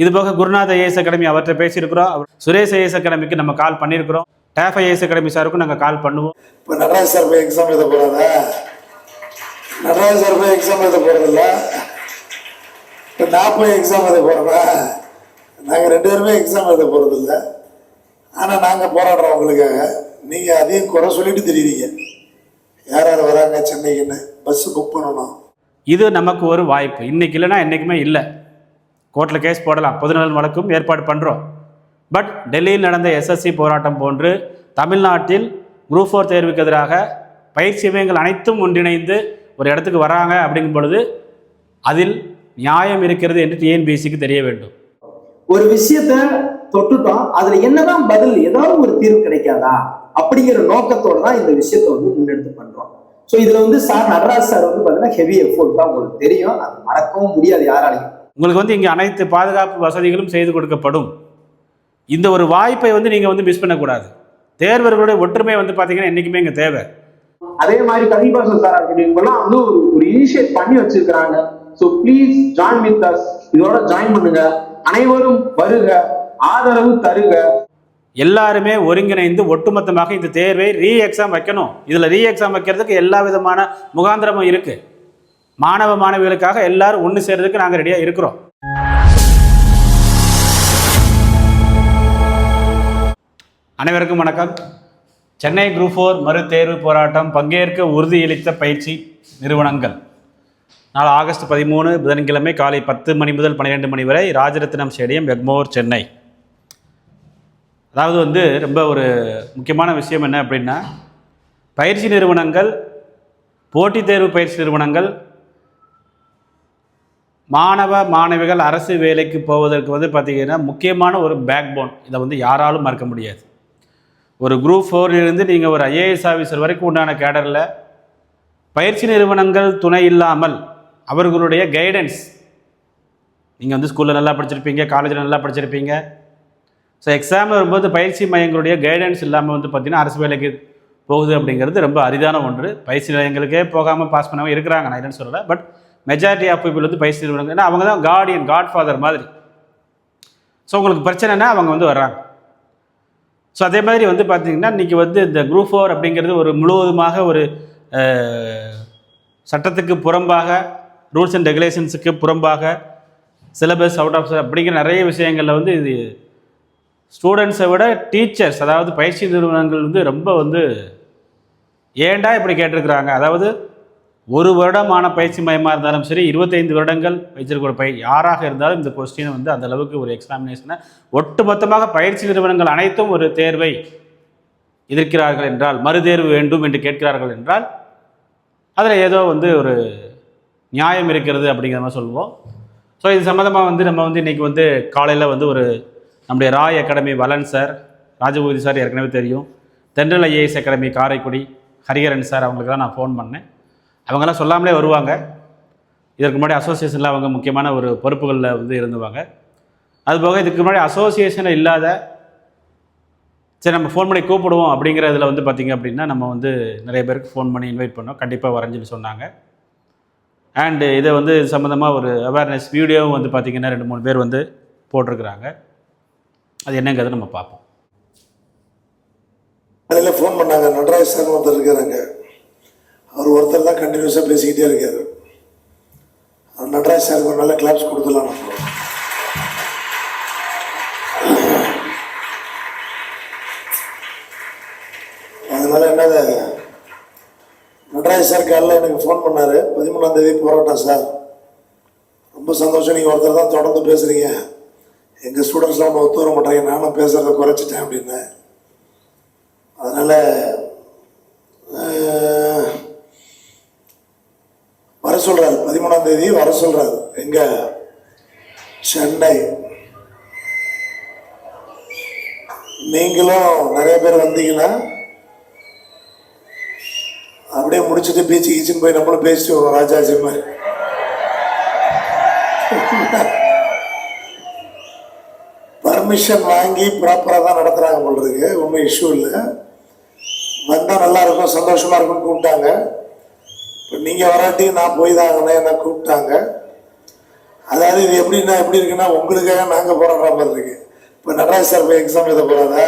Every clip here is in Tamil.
இது போக குருநாத ஐஏஎஸ் அகாடமி அவர்கிட்ட பேசியிருக்கிறோம். அவர் சுரேஷ் ஐஏஎஸ் அகாடமிக்கு நம்ம கால் பண்ணியிருக்கிறோம். டேஃப் ஐஏஎஸ் அகாடமி சாருக்கும் நாங்கள் கால் பண்ணுவோம். இப்போ நடராஜ் சார் போய் எக்ஸாம் எழுத போகிறாங்க நடராஜ் சார் போய் எக்ஸாம் எழுத போகிறதில்ல இப்போ நான் போய் எக்ஸாம் எழுத போகிறேன்னா நாங்கள் ரெண்டு பேருமே எக்ஸாம் எழுத போகிறதில்ல ஆனால் நாங்கள் போராடுறோம் உங்களுக்காக. நீங்கள் அதையும் குறை சொல்லிட்டு தெரியுறீங்க. யார் யார் வராங்க சென்னைக்குன்னு? பஸ்ஸு புக் பண்ணணும். இது நமக்கு ஒரு வாய்ப்பு. இன்னைக்கு இல்லைன்னா என்றைக்குமே இல்லை. கோர்ட்டில் கேஸ் போடலாம். பொதுநலன் வழக்கும் ஏற்பாடு பண்ணுறோம் பட் டெல்லியில் நடந்த எஸ்எஸ்சி போராட்டம் போன்று தமிழ்நாட்டில் குரூப் ஃபோர் தேர்வுக்கு எதிராக பயிற்சி மையங்கள் அனைத்தும் ஒன்றிணைந்து ஒரு இடத்துக்கு வராங்க அப்படிங்கும் பொழுது அதில் நியாயம் இருக்கிறது என்று டிஎன்பிஎஸ்சிக்கு தெரிய வேண்டும். ஒரு விஷயத்த தொட்டுட்டோம். அதுல என்னதான் பதில் ஏதாவது ஒரு தீர்வு கிடைக்காதா? அப்படிங்கிற நோக்கத்தோட தான் இந்த விஷயத்த வந்து முன்னெடுத்து பண்றோம். ஸோ இதுல வந்து சார் நடராஜ் சார் வந்து பாத்தீங்கன்னா ஹெவி எஃபோர்ட் தான் உங்களுக்கு தெரியும். அது மறக்கவும் முடியாது யாராலையும். உங்களுக்கு வந்து இங்கே அனைத்து பாதுகாப்பு வசதிகளும் செய்து கொடுக்கப்படும். இந்த ஒரு வாய்ப்பை வந்து நீங்கள் வந்து மிஸ் பண்ணக்கூடாது. தேர்வர்களுடைய ஒற்றுமை வந்து பார்த்தீங்கன்னா என்றைக்குமே இங்கே தேவை. அதே மாதிரி கவிபாசன் சார் அப்படிங்கலாம் வந்து ஒரு ஒரு இனிஷியேட் பண்ணி வச்சிருக்கிறாங்க. So please join with us இதோட ஜாயின் பண்ணுங்க. அனைவரும் வருக. ஆதரவு தருக. எல்லாருமே ஒருங்கிணைந்து ஒட்டுமொத்தமாக இந்த தேர்வை ரீ எக்ஸாம் வைக்கணும். இதில் ரீ எக்ஸாம் வைக்கிறதுக்கு எல்லா விதமான முகாந்திரமும் இருக்கு. மாணவ மாணவிகளுக்காக எல்லாரும் ஒன்று சேர்றதுக்கு நாங்கள் ரெடியாக இருக்கிறோம். அனைவருக்கும் வணக்கம். சென்னை குரூப் ஃபோர் மறு தேர்வு போராட்டம் பங்கேற்க உறுதியளித்த பயிற்சி நிறுவனங்கள். நாலு ஆகஸ்ட் பதிமூணு புதன்கிழமை காலை பத்து மணி முதல் பன்னிரெண்டு மணி வரை ராஜரத்னம் ஸ்டேடியம் வெக்மோர் சென்னை. அதாவது வந்து ரொம்ப ஒரு முக்கியமான விஷயம் என்ன அப்படின்னா பயிற்சி நிறுவனங்கள் போட்டித் தேர்வு பயிற்சி நிறுவனங்கள் மாணவ மாணவிகள் அரசு வேலைக்கு போவதற்கு வந்து பார்த்திங்கன்னா முக்கியமான ஒரு பேக் போன் இதை வந்து யாராலும் மறக்க முடியாது. ஒரு குரூப் ஃபோர்லேருந்து நீங்கள் ஒரு ஐஏஎஸ் ஆஃபீஸர் வரைக்கும் உண்டான கேடரில் பயிற்சி நிறுவனங்கள் துணை இல்லாமல் அவர்களுடைய கைடன்ஸ் நீங்கள் வந்து ஸ்கூலில் நல்லா படிச்சிருப்பீங்க காலேஜில் நல்லா படிச்சிருப்பீங்க. ஸோ எக்ஸாமில் வரும்போது பயிற்சி மையங்களுடைய கைடன்ஸ் இல்லாமல் வந்து பார்த்திங்கன்னா அரசு வேலைக்கு போகுது அப்படிங்கிறது ரொம்ப அரிதான ஒன்று. பயிற்சி நிலையங்களுக்கே போகாமல் பாஸ் பண்ணாமல் இருக்கிறாங்க. நான் இல்லைன்னு சொல்லலை. பட் மெஜாரிட்டி ஆஃப் பீப்புள் வந்து பயிற்சி நிறுவனங்கள் ஏன்னா அவங்க தான் கார்டியன் காட் ஃபாதர் மாதிரி. ஸோ உங்களுக்கு பிரச்சனைனா அவங்க வந்து வர்றாங்க. ஸோ அதே மாதிரி வந்து பார்த்திங்கன்னா இன்றைக்கி வந்து இந்த குரூப் ஃபோர் அப்படிங்கிறது ஒரு முழுவதுமாக ஒரு சட்டத்துக்கு புறம்பாக ரூல்ஸ் அண்ட் ரெகுலேஷன்ஸுக்கு புறம்பாக சிலபஸ் அவுட் ஆஃப் அப்படிங்கிற நிறைய விஷயங்களில் வந்து இது ஸ்டூடெண்ட்ஸை விட டீச்சர்ஸ் அதாவது பயிற்சி நிறுவனங்கள் வந்து ரொம்ப வந்து ஏண்டா இப்படி கேட்டிருக்கிறாங்க? அதாவது ஒரு வருடமான பயிற்சி மையமாக இருந்தாலும் சரி இருபத்தைந்து வருடங்கள் வைத்திருக்கிற பய யாராக இருந்தாலும் இந்த கொஸ்டினை வந்து அந்த அளவுக்கு ஒரு எக்ஸாமினேஷனை ஒட்டுமொத்தமாக பயிற்சி நிறுவனங்கள் அனைத்தும் ஒரு தேர்வை எதிர்க்கிறார்கள் என்றால் மறுதேர்வு வேண்டும் என்று கேட்கிறார்கள் என்றால் அதில் ஏதோ வந்து ஒரு நியாயம் இருக்கிறது அப்படிங்கிற மாதிரி சொல்லுவோம். ஸோ இது சம்மந்தமாக வந்து நம்ம வந்து இன்றைக்கி வந்து காலையில் வந்து ஒரு நம்முடைய ராய் அகாடமி வலன் சார் ராஜபூதி சார் ஏற்கனவே தெரியும். Thendral IAS academy Karaikudi Hariharan sir அவங்களுக்கு தான் நான் ஃபோன் பண்ணேன். அவங்கெல்லாம் சொல்லாமலே வருவாங்க. இதற்கு முன்னாடி அசோசியேஷனில் அவங்க முக்கியமான ஒரு பொறுப்புகளில் வந்து இருந்துவாங்க. அதுபோக இதுக்கு முன்னாடி அசோசியேஷனில் இல்லாத சரி நம்ம ஃபோன் பண்ணி கூப்பிடுவோம் அப்படிங்கிறதுல வந்து பார்த்திங்க அப்படின்னா நம்ம வந்து நிறைய பேருக்கு ஃபோன் பண்ணி இன்வைட் பண்ணோம். கண்டிப்பாக வரேன்னு சொன்னாங்க. அண்டு இதை வந்து சம்மந்தமாக ஒரு அவேர்னஸ் வீடியோவும் வந்து பார்த்திங்கன்னா ரெண்டு மூணு பேர் வந்து போட்டிருக்கிறாங்க. அது என்னங்கிறத நம்ம பார்ப்போம். அதில் ஃபோன் பண்ணாங்க. நடராஜ் சார் ஒருத்தர் அவர் ஒருத்தர் தான் கண்டினியூஸாக பேசிக்கிட்டே இருக்கார். அவர் நடராஜ் சாருக்கு ஒரு நல்ல கிளாப்ஸ் கொடுத்துலாம் நம்ம. அதனால என்னது? நடராஜ் சார் காலையில் எனக்கு ஃபோன் பண்ணார். பதிமூணாம் தேதி போராட்டம் சார் ரொம்ப சந்தோஷம். நீங்கள் ஒருத்தர் தான் தொடர்ந்து பேசுகிறீங்க எங்கள் ஸ்டூடெண்ட்ஸ்லாம் ஒன்று ஒத்து வர மாட்டாங்க. நானும் பேசுகிறத குறைச்சிட்டேன் அப்படின்னு. அதனால் வர சொல்கிறாரு பதிமூணாம் தேதி வர சொல்கிறாரு எங்கே? சென்னை. நீங்களும் நிறைய பேர் வந்தீங்கன்னா அப்படியே முடிச்சுட்டு பீச்சு கீச்சுன்னு போய் நம்மளும் பேசிட்டு வருவோம் ராஜாஜி மாதிரி. பர்மிஷன் வாங்கி ப்ராப்பராக தான் நடத்துகிறாங்க போல் இருக்கு. ஒன்றும் இஷ்யூ இல்லை. வந்தால் நல்லா இருக்கும் சந்தோஷமாக இருக்கும்னு கூப்பிட்டாங்க. இப்போ நீங்கள் வராட்டி நான் போய் தான் ஆகணும் என்ன கூப்பிட்டாங்க. அதாவது இது எப்படின்னா எப்படி இருக்குன்னா உங்களுக்காக நாங்கள் போராடுற மாதிரி இருக்கு. இப்போ நடராஜ் சார் போய் எக்ஸாம் எழுத போகிறாங்க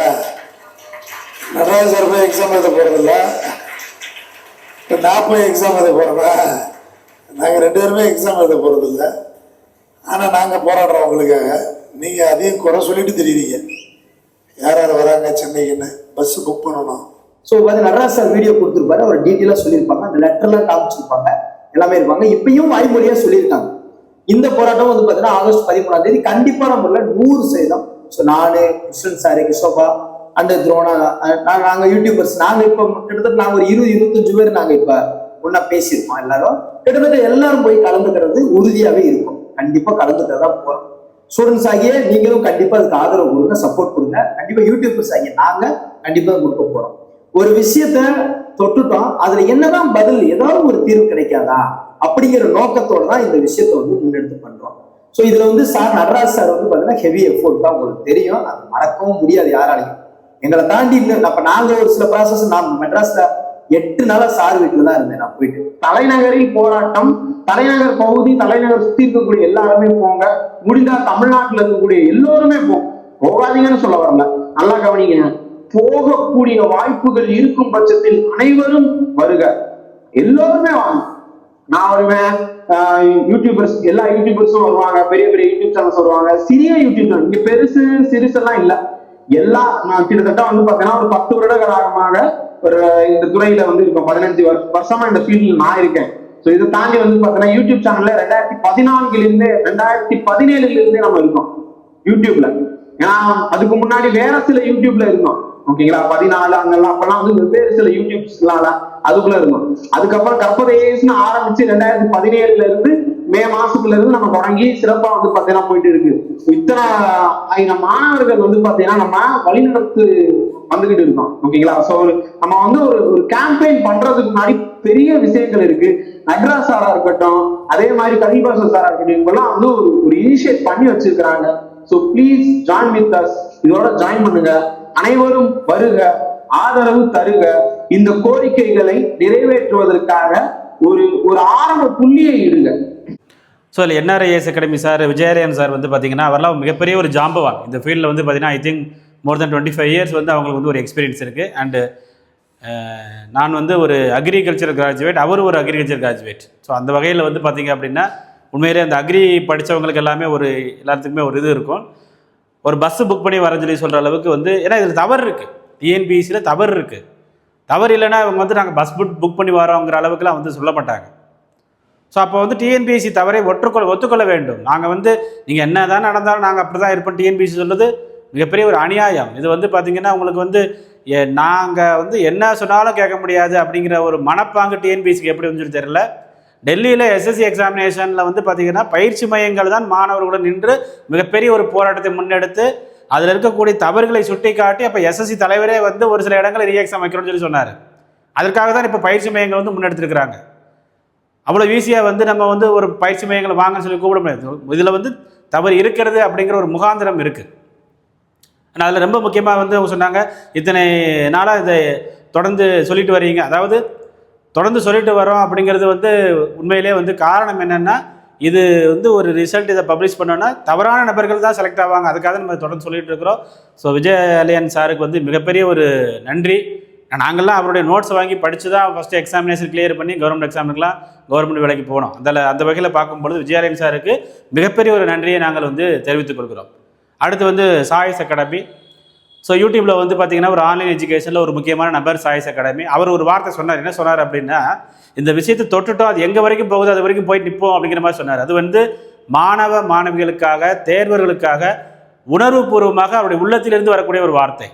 நடராஜ் சார் போய் எக்ஸாம் எழுத போகிறதில்ல இப்போ நான் போய் எக்ஸாம் எழுத போகிறேன்னா நாங்கள் ரெண்டு பேருமே எக்ஸாம் எழுத போகிறதில்ல ஆனால் நாங்கள் போராடுறோம் உங்களுக்காக. நீங்கள் அதையும் குறை சொல்லிட்டு தெரியுறீங்க. யார் யார் வராங்க சென்னைக்குன்னு? பஸ்ஸு புக் பண்ணணும். ஸோ வந்து நடராஜ் சார் வீடியோ கொடுத்துருப்பாரு. அவர் டீட்டெயிலாக சொல்லியிருப்பாங்க. அந்த லெட்டர்லாம் காமிச்சிருப்பாங்க. எல்லாமே இருப்பாங்க. இப்பயும் வாய்மொழியாக சொல்லியிருக்காங்க. இந்த போராட்டம் வந்து பார்த்தீங்கன்னா ஆகஸ்ட் பதிமூணாம் தேதி கண்டிப்பாக முறையில் நூறு சதவீதம். ஸோ நானு கிருஷ்ணன் சாரு கிஷோபா அந்த துரோணா நாங்கள் யூடியூபர்ஸ் நாங்கள் இப்போ கிட்டத்தட்ட நாங்கள் ஒரு இருபது இருபத்தஞ்சு பேர் நாங்கள் இப்போ ஒன்றா பேசியிருக்கோம் எல்லாரும். கிட்டத்தட்ட எல்லாரும் போய் கலந்துக்கிறது உறுதியாகவே இருக்கும். கண்டிப்பா கலந்துக்கிறதா போகிறோம் ஸ்டூடெண்ட்ஸ் ஆகிய நீங்களும் கண்டிப்பாக அதுக்கு ஆதரவு கொடுங்க சப்போர்ட் கொடுங்க. கண்டிப்பாக யூடியூபர்ஸ் ஆகிய நாங்கள் கண்டிப்பாக கொடுக்க போகிறோம் ஒரு விஷயத்த தொட்டுட்டோம் அதுல என்னதான் பதில் ஏதாவது ஒரு தீர்வு கிடைக்காதா? அப்படிங்கிற நோக்கத்தோட தான் இந்த விஷயத்த வந்து முன்னெடுத்து பண்றோம். ஸோ இதுல வந்து சார் நடராஜ் சார் வந்து பாத்தீங்கன்னா ஹெவி எஃபோர்ட் தான் உங்களுக்கு தெரியும். அது மறக்கவும் முடியாது யாராலையும். எங்களை தாண்டி இன்னும் அப்ப நாங்க ஒரு சில ப்ராசஸ் நான் மெட்ராஸ்ல எட்டு நாளா சார் வீட்டுல தான் இருந்தேன். நான் போயிட்டு தலைநகரில் போராட்டம் தலைநகர் பகுதி தலைநகர் சுத்தி இருக்கக்கூடிய எல்லாருமே போங்க. முடிந்தா தமிழ்நாட்டுல இருக்கக்கூடிய எல்லோருமே போகும் போகாதீங்கன்னு சொல்ல வரல. நல்லா கவனிங்க. போகக்கூடிய வாய்ப்புகள் இருக்கும் பட்சத்தில் அனைவரும் வருக. எல்லோருமே வாங்க. நான் வருவேன். ஆஹ் யூடியூபர்ஸ் எல்லா யூடியூபர்ஸும் வருவாங்க. பெரிய பெரிய யூடியூப் சேனல்ஸ் வருவாங்க. சிறிய யூடியூப் சேனல் இங்க பெருசு சிறுசெல்லாம் இல்ல. எல்லா நான் கிட்டத்தட்ட வந்து பாத்தீங்கன்னா ஒரு பத்து வருட காலமாக ஒரு இந்த துறையில வந்து இப்போ பதினஞ்சு வருஷமா இந்த ஃபீல்டில் நான் இருக்கேன். ஸோ இதை தாண்டி வந்து பாத்தீங்கன்னா யூடியூப் சேனல்ல ரெண்டாயிரத்தி பதினான்குல இருந்து ரெண்டாயிரத்தி பதினேழுல இருந்தே நம்ம இருக்கோம். யூடியூப்ல ஏன்னா அதுக்கு முன்னாடி வேற சில யூடியூப்ல இருந்தோம். ஓகேங்களா? பதினாலு அங்கெல்லாம் அப்பெல்லாம் வந்து வெவ்வேறு சில யூடியூப்ஸ்லாம் அதுக்குள்ள இருந்தோம். அதுக்கப்புறம் கற்பதேஸ்னு ஆரம்பிச்சு ரெண்டாயிரத்தி பதினேழுல இருந்து மே மாசத்துல இருந்து நம்ம தொடங்கி சிறப்பா வந்து பாத்தீங்கன்னா போயிட்டு இருக்கு. இத்தனை ஆயிரம் மாணவர்கள் வந்து பாத்தீங்கன்னா நம்ம வழிநடத்து வந்துகிட்டு இருக்கோம். ஓகேங்களா? சோ நம்ம வந்து ஒரு ஒரு கேம்பெயின் பண்றதுக்கு முன்னாடி பெரிய விஷயங்கள் இருக்கு. நட்ராஜ் சாரா இருக்கட்டும் அதே மாதிரி கலிபாசன் சாரா இருக்கட்டும் இவங்கெல்லாம் வந்து ஒரு ஒரு இனிஷியேட் பண்ணி வச்சிருக்கிறாங்க. So please join with us இதோட ஜாயின் பண்ணுங்க. அனைவரும் வருக ஆதரவு தருக. இந்த கோரிக்கைகளை நிறைவேற்றுவதற்காக ஒரு ஒரு ஆரம்ப புள்ளியை இடுங்க. ஸோ இல்லை NRIS academy sir Vijayalayan sir வந்து பார்த்தீங்கன்னா அவரெல்லாம் மிகப்பெரிய ஒரு ஜாம்பவான். இந்த ஃபீல்டில் வந்து பார்த்தீங்கன்னா I think more than twenty five years வந்து அவங்களுக்கு வந்து ஒரு எக்ஸ்பீரியன்ஸ் இருக்குது அண்டு நான் வந்து ஒரு அக்ரிகல்ச்சர் கிராஜுவேட் அவர் ஒரு அக்ரிகல்ச்சர் கிராஜுவேட் ஸோ அந்த வகையில் வந்து பார்த்தீங்க அப்படின்னா உண்மையிலே அந்த அக்ரி படித்தவங்களுக்கு எல்லாமே ஒரு எல்லாத்துக்குமே ஒரு இது இருக்கும். ஒரு பஸ்ஸு புக் பண்ணி வரேன்னு சொல்லி சொல்கிற அளவுக்கு வந்து ஏன்னா இதில் தவறு இருக்குது டிஎன்பிஎஸ்சியில் தவறு இருக்குது தவறு இல்லைன்னா இவங்க வந்து நாங்கள் பஸ் புக் புக் பண்ணி வரோங்கிற அளவுக்குலாம் வந்து சொல்ல மாட்டாங்க. ஸோ அப்போ வந்து டிஎன்பிஎஸ்சி தவறை ஒற்றுக்கொள்ள ஒத்துக்கொள்ள வேண்டும். நாங்கள் வந்து நீங்கள் என்ன தான் நடந்தாலும் நாங்கள் அப்படி தான் இருப்போம் டிஎன்பிஎஸ்சி சொல்கிறது மிகப்பெரிய ஒரு அநியாயம். இது வந்து பார்த்தீங்கன்னா உங்களுக்கு வந்து நாங்கள் வந்து என்ன சொன்னாலும் கேட்க முடியாது அப்படிங்கிற ஒரு மனப்பாங்கு டிஎன்பிஎஸ்சிக்கு எப்படி வந்து தெரியல. டெல்லியில் எஸ்எஸ்சி எக்ஸாமினேஷனில் வந்து பார்த்தீங்கன்னா பயிற்சி மையங்கள் தான் மாணவர்களுடன் நின்று மிகப்பெரிய ஒரு போராட்டத்தை முன்னெடுத்து அதில் இருக்கக்கூடிய தவறுகளை சுட்டி காட்டி அப்போ எஸ்எஸ்சி தலைவரே வந்து ஒரு சில இடங்களில் ரீஎக்ஸாம் வைக்கணும்னு சொல்லி சொன்னார். அதற்காக தான் இப்போ பயிற்சி மையங்கள் வந்து முன்னெடுத்திருக்கிறாங்க. அவ்வளோ ஈஸியாக வந்து நம்ம வந்து ஒரு பயிற்சி மையங்களை வாங்கன்னு சொல்லி கூப்பிட முடியாது. இதில் வந்து தவறு இருக்கிறது அப்படிங்கிற ஒரு முகாந்திரம் இருக்குது ஆனால் அதில் ரொம்ப முக்கியமாக வந்து அவங்க சொன்னாங்க இத்தனை நாளாக இதை தொடர்ந்து சொல்லிட்டு வரீங்க. அதாவது தொடர்ந்து சொல்லிட்டு வரோம் அப்படிங்கிறது வந்து உண்மையிலே வந்து காரணம் என்னென்னா இது வந்து ஒரு ரிசல்ட் இதை பப்ளிஷ் பண்ணோன்னா தவறான நபர்கள் தான் செலக்ட் ஆவாங்க. அதுக்காக நம்ம தொடர்ந்து சொல்லிட்டு இருக்கிறோம். ஸோ விஜய் அலியன் சாருக்கு வந்து மிகப்பெரிய ஒரு நன்றி. நாங்கள்லாம் அவருடைய நோட்ஸ் வாங்கி படித்து தான் ஃபஸ்ட்டு எக்ஸாமினேஷன் கிளியர் பண்ணி கவர்மெண்ட் எக்ஸாமுக்குலாம் கவர்மெண்ட் வேலைக்கு போனோம். அதில் அந்த வகையில் பார்க்கும்பொழுது விஜயாலயன் சாருக்கு மிகப்பெரிய ஒரு நன்றியை நாங்கள் வந்து தெரிவித்துக் கொள்கிறோம். அடுத்து வந்து சாய்ஸ் அகாடமி ஸோ யூடியூப்பில் வந்து பார்த்தீங்கன்னா ஒரு ஆன்லைன் எஜுகேஷனில் ஒரு முக்கியமான நபர் சாய்ஸ் அகாடமி. அவர் ஒரு வார்த்தை சொன்னார். என்ன சொன்னார் அப்படின்னா இந்த விஷயத்தை தொட்டுட்டோம் அது எங்கே வரைக்கும் போகுது அது வரைக்கும் போய் நிற்போம் அப்படிங்கிற மாதிரி சொன்னார். அது வந்து மாணவ மாணவிகளுக்காக தேர்வர்களுக்காக உணர்வுபூர்வமாக அவருடைய உள்ளத்திலிருந்து வரக்கூடிய ஒரு வார்த்தை.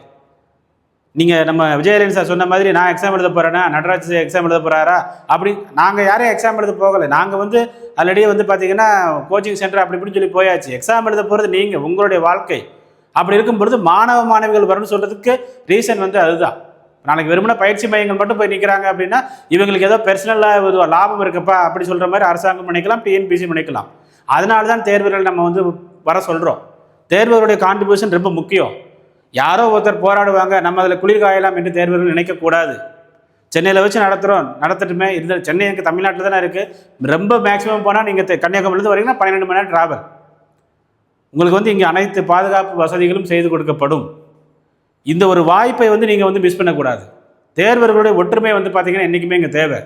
நீங்கள் நம்ம விஜயரன் சார் சொன்ன மாதிரி நான் எக்ஸாம் எழுத போகிறேன்னா நடராஜ் எக்ஸாம் எழுத போகிறாரா அப்படி நாங்கள் யாரையும் எக்ஸாம் எழுத போகலை. நாங்கள் வந்து ஆல்ரெடி வந்து பார்த்தீங்கன்னா கோச்சிங் சென்டர் அப்படி இப்படின்னு சொல்லி போயாச்சு. எக்ஸாம் எழுத போகிறது நீங்கள் உங்களுடைய வாழ்க்கை. அப்படி இருக்கும் பொழுது மாணவ மாணவிகள் வரணும்னு சொல்கிறதுக்கு ரீசன் வந்து அதுதான். நாளைக்கு வெறுமனே பயிற்சி மையங்கள் மட்டும் போய் நிற்கிறாங்க அப்படின்னா இவங்களுக்கு ஏதோ பெர்சனலாக ஒரு லாபம் இருக்குப்பா அப்படி சொல்கிற மாதிரி அரசாங்கம் நினைக்கலாம் டிஎன்பிசி நினைக்கலாம் அதனால தான் தேர்வுகள் நம்ம வந்து வர சொல்கிறோம் தேர்வருடைய கான்ட்ரிபியூஷன் ரொம்ப முக்கியம். யாரோ ஒருத்தர் போராடுவாங்க நம்ம அதில் குளிர் காயலாம் என்று தேர்வர்கள் நினைக்கக்கூடாது. சென்னையில் வச்சு நடத்துகிறோம் நடத்தட்டுமே. இருந்தால் சென்னை எனக்கு தமிழ்நாட்டில் தானே இருக்குது ரொம்ப மேக்ஸிமம் போனால் நீங்கள் கன்னியாகுமரிலேருந்து வரீங்கன்னா பன்னிரெண்டு மணி நேரம் ட்ராவல் உங்களுக்கு வந்து இங்கே அனைத்து பாதுகாப்பு வசதிகளும் செய்து கொடுக்கப்படும். இந்த ஒரு வாய்ப்பை வந்து நீங்கள் வந்து மிஸ் பண்ணக்கூடாது. தேர்வர்களுடைய ஒற்றுமை வந்து பார்த்தீங்கன்னா என்றைக்குமே இங்கே தேவை.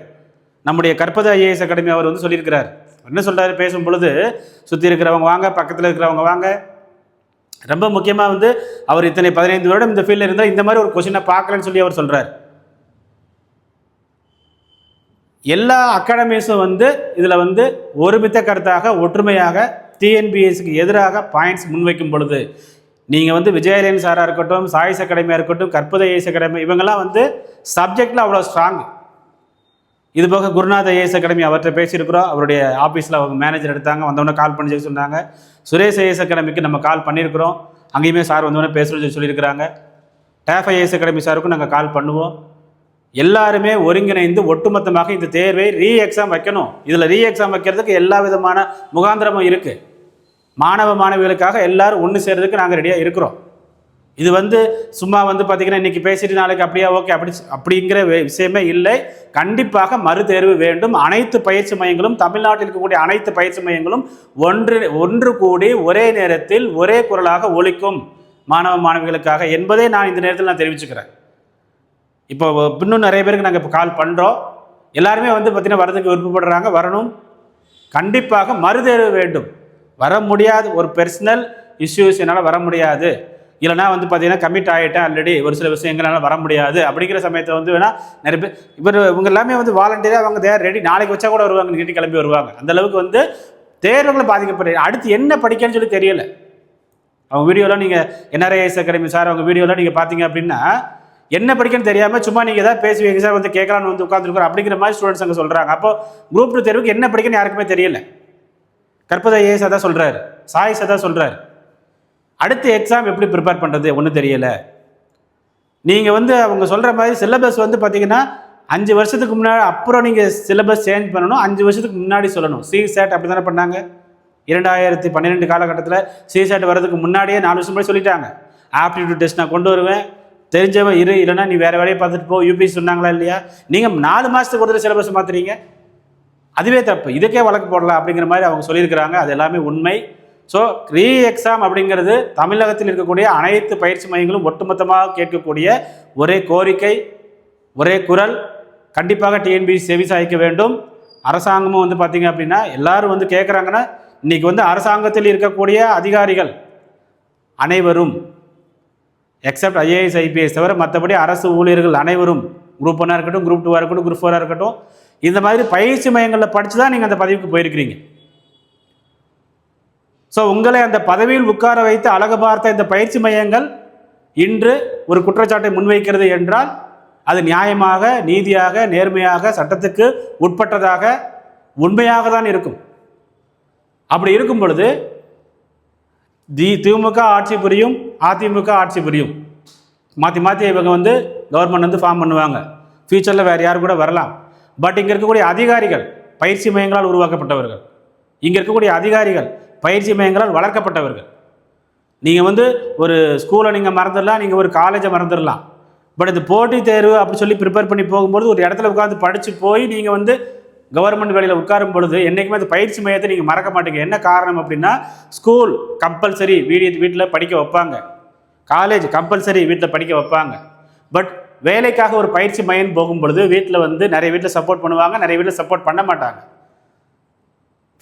நம்முடைய கற்பத ஐஏஎஸ் அகாடமி அவர் வந்து சொல்லியிருக்கிறார். என்ன சொல்கிறார் பேசும் பொழுது சுற்றி இருக்கிறவங்க வாங்க பக்கத்தில் இருக்கிறவங்க வாங்க. ரொம்ப முக்கியமாக வந்து அவர் இத்தனை பதினைந்து வருடம் இந்த ஃபீல்டில் இருந்தால் இந்த மாதிரி ஒரு கொஷினை பார்க்கலன்னு சொல்லி அவர் சொல்கிறார் எல்லா அகாடமிஸும் வந்து இதில் வந்து ஒருமித்த கருத்தாக ஒற்றுமையாக டிஎன்பிஎஸ்க்கு எதிராக பாயிண்ட்ஸ் முன்வைக்கும் பொழுது நீங்கள் வந்து விஜயலேன் சாராக இருக்கட்டும் சாய்ஸ் அகாடமியாக இருக்கட்டும் கற்பத ஐஎஸ் அகாடமி இவங்கெல்லாம் வந்து சப்ஜெக்டில் அவ்வளோ ஸ்ட்ராங் இது போக குருநாத ஏஎஸ் அகாடமி அவர்கிட்ட பேசியிருக்கிறோம். அவருடைய ஆஃபீஸில் அவங்க மேனேஜர் எடுத்தாங்க. வந்தவொடனே கால் பண்ணி சொன்னாங்க. சுரேஷ் ஏஎஸ் அகாடமிக்கு நம்ம கால் பண்ணியிருக்கிறோம். அங்கேயுமே சார் வந்தவொடனே பேசுகிறோம் சொல்லி சொல்லியிருக்கிறாங்க. டேஃப் ஐஏஎஸ் அகாடமி சாருக்கும் நாங்கள் கால் பண்ணுவோம். எல்லாருமே ஒருங்கிணைந்து ஒட்டுமொத்தமாக இந்த தேர்வை ரீ எக்ஸாம் வைக்கணும். இதில் ரீ எக்ஸாம் வைக்கிறதுக்கு எல்லா விதமான முகாந்திரமும் இருக்குது மாணவ மாணவிகளுக்காக எல்லாரும் ஒன்று சேர்றதுக்கு நாங்கள் ரெடியாக இருக்கிறோம். இது வந்து சும்மா வந்து பார்த்தீங்கன்னா இன்னைக்கு பேசிட்டு நாளைக்கு அப்படியா ஓகே அப்படி அப்படிங்கிற வே- விஷயமே இல்லை. கண்டிப்பாக மறுதேர்வு வேண்டும். அனைத்து பயிற்சி மையங்களும் தமிழ்நாட்டில் இருக்கக்கூடிய அனைத்து பயிற்சி மையங்களும் ஒன்று ஒன்று கூடி ஒரே நேரத்தில் ஒரே குரலாக ஒழிக்கும் மாணவ மாணவிகளுக்காக என்பதை நான் இந்த நேரத்தில் நான் தெரிவிச்சுக்கிறேன். இப்போ இன்னும் நிறைய பேருக்கு நாங்கள் இப்போ கால் பண்ணுறோம் எல்லாருமே வந்து பார்த்திங்கன்னா வரதுக்கு விருப்பப்படுறாங்க. வரணும். கண்டிப்பாக மறுதேர்வு வேண்டும். வர முடியாது. ஒரு பர்சனல் இஷ்யூஸ் என்னால் வர முடியாது. இல்லைனா வந்து பார்த்தீங்கன்னா கமிட் ஆகிட்டேன் ஆல்ரெடி ஒரு சில விஷயங்களால வர முடியாது. அப்படிங்கிற சமயத்தை வந்து வேணால் நிறைய பேர் இவர் இவங்க எல்லாமே வந்து வாலண்டியராக அவங்க தேர் ரெடி நாளைக்கு வச்சா கூட வருவாங்க. நீட்டி கிளம்பி வருவாங்க. அந்தளவுக்கு வந்து தேர்வுகளை பாதிக்கப்படுது. அடுத்து என்ன படிக்கன்னு சொல்லி தெரியலை. அவங்க வீடியோலாம் நீங்கள் என்ஆர்ஐஎஸ் அகாடமி சார் அவங்க வீடியோலாம் நீங்கள் பார்த்தீங்க அப்படின்னா என்ன படிக்கணும்னு தெரியாமல் சும்மா நீங்கள் ஏதாவது பேசுவீங்க சார் வந்து கேட்கலான்னு வந்து உட்காந்துருக்கோம் அப்படிங்கிற மாதிரி ஸ்டூடெண்ட்ஸ் அங்கே சொல்கிறாங்க அப்போ குரூப் டூ தேர்வுக்கு என்ன படிக்கணும்னு யாருக்குமே தெரியல. கற்பத ஏஎஸ் அதான் சொல்கிறாரு சாய்ஸ் அதான் சொல்கிறாரு அடுத்த எக்ஸாம் எப்படி ப்ரிப்பேர் பண்ணுறது ஒன்றும் தெரியல. நீங்கள் வந்து அவங்க சொல்கிற மாதிரி சிலபஸ் வந்து பார்த்தீங்கன்னா அஞ்சு வருஷத்துக்கு முன்னாடி அப்புறம் நீங்கள் சிலபஸ் சேஞ்ச் பண்ணணும். அஞ்சு வருஷத்துக்கு முன்னாடி சொல்லணும். சி சேட் அப்படி தானே பண்ணாங்க? இரண்டாயிரத்தி பன்னிரெண்டு காலகட்டத்தில் சி சேட் வர்றதுக்கு முன்னாடியே நாலு வருஷம் முன்னாடி சொல்லிட்டாங்க. ஆப்டிடியூட் டெஸ்ட் நான் கொண்டு வருவேன். தெரிஞ்சவன் இரு இல்லைன்னா நீ வேறு வேலையை பார்த்துட்டு போ யூபி சொன்னாங்களா இல்லையா? நீங்கள் நாலு மாதத்துக்கு ஒரு சிலபஸ் மாற்றுறீங்க அதுவே தப்பு. இதுக்கே வழக்கு போடலாம் அப்படிங்கிற மாதிரி அவங்க சொல்லியிருக்கிறாங்க. அது எல்லாமே உண்மை. ஸோ ரீ எக்ஸாம் அப்படிங்கிறது தமிழகத்தில் இருக்கக்கூடிய அனைத்து பயிற்சி மையங்களும் ஒட்டுமொத்தமாக கேட்கக்கூடிய ஒரே கோரிக்கை ஒரே குரல். கண்டிப்பாக டிஎன்பிசி செவி சாய்க்க வேண்டும். அரசாங்கமும் வந்து பார்த்தீங்க அப்படின்னா எல்லாரும் வந்து கேட்குறாங்கன்னா இன்னைக்கு வந்து அரசாங்கத்தில் இருக்கக்கூடிய அதிகாரிகள் அனைவரும் எக்ஸப்ட் ஐஏஎஸ் ஐபிஎஸ் தவிர மற்றபடி அரசு ஊழியர்கள் அனைவரும் குரூப் ஒன்னாக இருக்கட்டும் குரூப் டூவாக இருக்கட்டும் குரூப் ஃபோராக இருக்கட்டும் இந்த மாதிரி பயிற்சி மையங்களில் படித்து தான் நீங்கள் அந்த பதவிக்கு போயிருக்கிறீங்க. ஸோ உங்களை அந்த பதவியில் உட்கார வைத்து அழகு பார்த்த இந்த பயிற்சி மையங்கள் இன்று ஒரு குற்றச்சாட்டை முன்வைக்கிறது என்றால் அது நியாயமாக நீதியாக நேர்மையாக சட்டத்துக்கு உட்பட்டதாக உண்மையாக தான் இருக்கும். அப்படி இருக்கும் பொழுது தி திமுக ஆட்சி புரியும் அதிமுக ஆட்சி புரியும். மாற்றி மாற்றி இவங்க வந்து கவர்மெண்ட் வந்து ஃபார்ம் பண்ணுவாங்க. ஃப்யூச்சரில் வேறு யார் கூட வரலாம். பட் இங்கே இருக்கக்கூடிய அதிகாரிகள் பயிற்சி மையங்களால் உருவாக்கப்பட்டவர்கள். இங்கே இருக்கக்கூடிய அதிகாரிகள் பயிற்சி மையங்களால் வளர்க்கப்பட்டவர்கள். நீங்கள் வந்து ஒரு ஸ்கூலை நீங்கள் மறந்துடலாம் நீங்கள் ஒரு காலேஜை மறந்துடலாம். பட் இந்த போட்டித் தேர்வு அப்படி சொல்லி ப்ரிப்பேர் பண்ணி போகும்போது ஒரு இடத்துல உட்காந்து படித்து போய் நீங்கள் வந்து கவர்மெண்ட் வேலையில் உட்காரும் பொழுது என்றைக்குமே அந்த பயிற்சி மையத்தை நீங்கள் மறக்க மாட்டீங்க. என்ன காரணம் அப்படின்னா ஸ்கூல் கம்பல்சரி வீடு வீட்டில் படிக்க வைப்பாங்க. காலேஜ் கம்பல்சரி வீட்டில் படிக்க வைப்பாங்க. பட் வேலைக்காக ஒரு பயிற்சி மையம் போகும் பொழுது வீட்டில் வந்து நிறைய வீட்டில் சப்போர்ட் பண்ணுவாங்க நிறைய வீட்டில் சப்போர்ட் பண்ண மாட்டாங்க.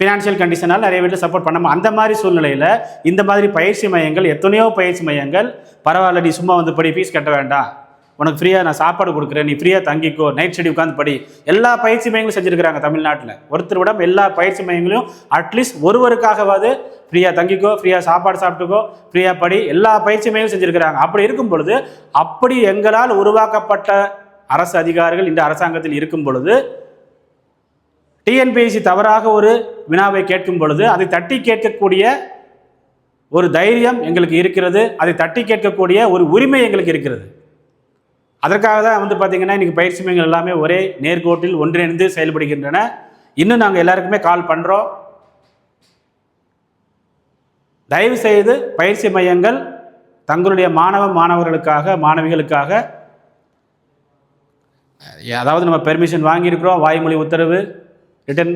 ஃபினான்ஷியல் கண்டிஷனால் நிறைய வீட்டில் சப்போர்ட் பண்ண அந்த மாதிரி சூழ்நிலையில் இந்த மாதிரி பயிற்சி மையங்கள் எத்தனையோ பயிற்சி மையங்கள் பரவாயில்ல நீ சும்மா வந்து படி ஃபீஸ் கட்ட வேண்டாம். உனக்கு ஃப்ரீயாக நான் சாப்பாடு கொடுக்குறேன் நீ ஃப்ரீயாக தங்கிக்கோ நைட் ஸ்டடி உட்காந்து படி. எல்லா பயிற்சி மையங்களும் செஞ்சுருக்கிறாங்க தமிழ்நாட்டில். ஒருத்தர் விட எல்லா பயிற்சி மையங்களையும் அட்லீஸ்ட் ஒருவருக்காகவாது ஃப்ரீயாக தங்கிக்கோ ஃப்ரீயாக சாப்பாடு சாப்பிட்டுக்கோ ஃப்ரீயாக படி. எல்லா பயிற்சி மையங்களும் செஞ்சுருக்கிறாங்க. அப்படி இருக்கும் பொழுது அப்படி எங்களால் உருவாக்கப்பட்ட அரசு அதிகாரிகள் இந்த அரசாங்கத்தில் இருக்கும் பொழுது டிஎன்பிஎஸ்சி தவறாக ஒரு வினாவை கேட்கும் பொழுது அதை தட்டி கேட்கக்கூடிய ஒரு தைரியம் எங்களுக்கு இருக்கிறது. அதை தட்டி கேட்கக்கூடிய ஒரு உரிமை எங்களுக்கு இருக்கிறது. அதற்காக தான் வந்து பார்த்திங்கன்னா இன்றைக்கி பயிற்சி மையங்கள் எல்லாமே ஒரே நேர்கோட்டில் ஒன்றிணைந்து செயல்படுகின்றன. இன்னும் நாங்கள் எல்லாருக்குமே கால் பண்ணுறோம் தயவு செய்து பயிற்சி மையங்கள் தங்களுடைய மாணவ மாணவர்களுக்காக மாணவிகளுக்காக அதாவது நம்ம பெர்மிஷன் வாங்கியிருக்கிறோம் வாய்மொழி உத்தரவு ரிட்டன்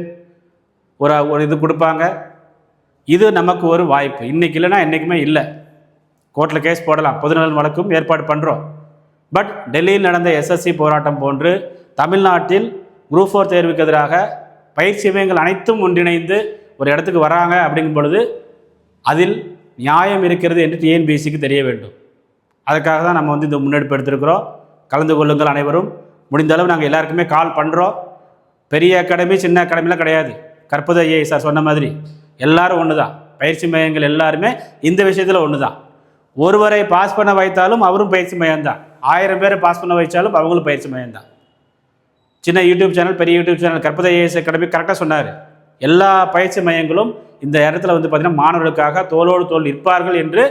ஒரு ஒரு இது கொடுப்பாங்க. இது நமக்கு ஒரு வாய்ப்பு. இன்றைக்கி இல்லைன்னா என்றைக்குமே இல்லை. கோர்ட்டில் கேஸ் போடலாம். பொதுநலன் வழக்கும் ஏற்பாடு பண்ணுறோம் பட் டெல்லியில் நடந்த எஸ்எஸ்சி போராட்டம் போன்று தமிழ்நாட்டில் குரூப் ஃபோர் தேர்வுக்கு எதிராக பயிற்சி மையங்கள் அனைத்தும் ஒன்றிணைந்து ஒரு இடத்துக்கு வராங்க அப்படிங்கும் பொழுது அதில் நியாயம் இருக்கிறது என்று டிஎன்பிஎஸ்சிக்கு தெரிய வேண்டும். அதுக்காக தான் நம்ம வந்து இந்த முன்னெடுப்பு எடுத்திருக்கிறோம். கலந்து கொள்ளுங்கள் அனைவரும். முடிந்தளவு நாங்கள் எல்லாருக்குமே கால் பண்ணுறோம் பெரிய அகாடமி சின்ன அகாடமிலாம் கிடையாது. கற்பது ஐஏ சார் சொன்ன மாதிரி எல்லாரும் ஒன்று தான் பயிற்சி மையங்கள் எல்லாருமே இந்த விஷயத்தில் ஒன்று தான் ஒருவரை பாஸ் பண்ண வைத்தாலும் அவரும் பயிற்சி மையம்தான். ஆயிரம் பேரை பாஸ் பண்ண வைச்சாலும் அவங்களும் பயிற்சி மையம்தான். சின்ன யூடியூப் சேனல் பெரிய யூடியூப் சேனல் கற்பதை ஏஎஸ் அகாடமி கரெக்டாக சொன்னார். எல்லா பயிற்சி மையங்களும் இந்த இடத்துல வந்து பார்த்திங்கன்னா மாணவர்களுக்காக தோளோடு தோல் நிற்பார்கள் என்று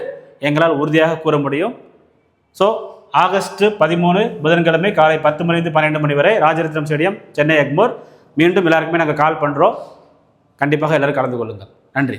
எங்களால் உறுதியாக கூற முடியும். ஸோ ஆகஸ்ட் பதிமூணு புதன்கிழமை காலை பத்து மணிலிருந்து பன்னெண்டு மணி வரை ராஜரத்னம் ஸ்டேடியம் சென்னை எக்மோர் மீண்டும் எல்லாருக்குமே நாங்கள் கால் பண்ணுறோம் கண்டிப்பாக எல்லோரும் கலந்து கொள்ளுங்கள். நன்றி.